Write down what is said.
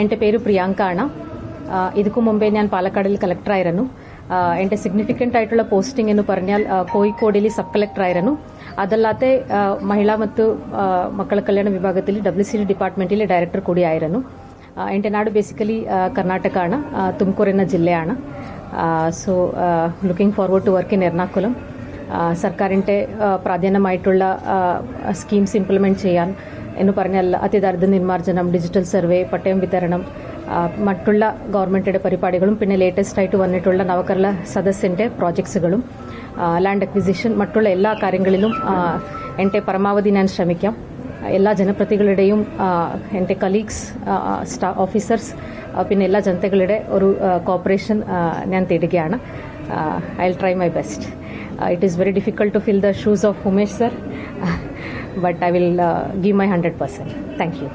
എന്റെ പേര് പ്രിയാങ്ക ആണ്. ഇതിക്കു മുമ്പേ ഞാൻ പാലക്കാടിൽ കളക്ടറായിരുന്നു എന്റെ സിഗ്നിഫിക്കന്റ് ആയിട്ടുള്ള പോസ്റ്റിംഗ് എന്ന് പറഞ്ഞാൽ കോഴിക്കോടിൽ സബ് കളക്ടറായിരുന്നു അതല്ലാത്ത മഹിളാ മത്ത് മക്കൾ കല്യാണ വിഭാഗത്തിൽ ഡബ്ല്യു സി ഡി ഡിപ്പാർട്ട്മെന്റിലെ ഡയറക്ടർ കൂടിയായിരുന്നു എന്റെ നാട് ബേസിക്കലി കർണാടക ആണ്. തുംകൂർ എന്ന ജില്ലയാണ്. So looking forward to work in Ernakulam. സർക്കാരിന്റെ പ്രാധാന്യമായിട്ടുള്ള സ്കീംസ് ഇംപ്ലിമെന്റ് ചെയ്യാൻ എന്ന് പറഞ്ഞാൽ അതിദാരിദ്ര്യ നിർമ്മാർജനം ഡിജിറ്റൽ സർവേ പട്ടയം വിതരണം മറ്റുള്ള ഗവൺമെന്റിന്റെ പരിപാടികളും പിന്നെ ലേറ്റസ്റ്റ് ആയിട്ട് വന്നിട്ടുള്ള നവകേരള സദസ്സിന്റെ പ്രോജക്ട്സുകളും ലാൻഡ് അക്വിസിഷൻ മറ്റുള്ള എല്ലാ കാര്യങ്ങളിലും എന്റെ പരമാവധി ഞാൻ ശ്രമിക്കാം. എല്ലാ ജനപ്രതികളുടെയും എന്റെ കലീഗ്സ് സ്റ്റാ ഓഫീസേഴ്സ് പിന്നെ എല്ലാ ജനതകളുടെ ഒരു കോപ്പറേഷൻ ഞാൻ തേടുകയാണ്. I try my best it is very difficult to fill the shoes of Umesh sir but I will uh, give my 100%. Thank you.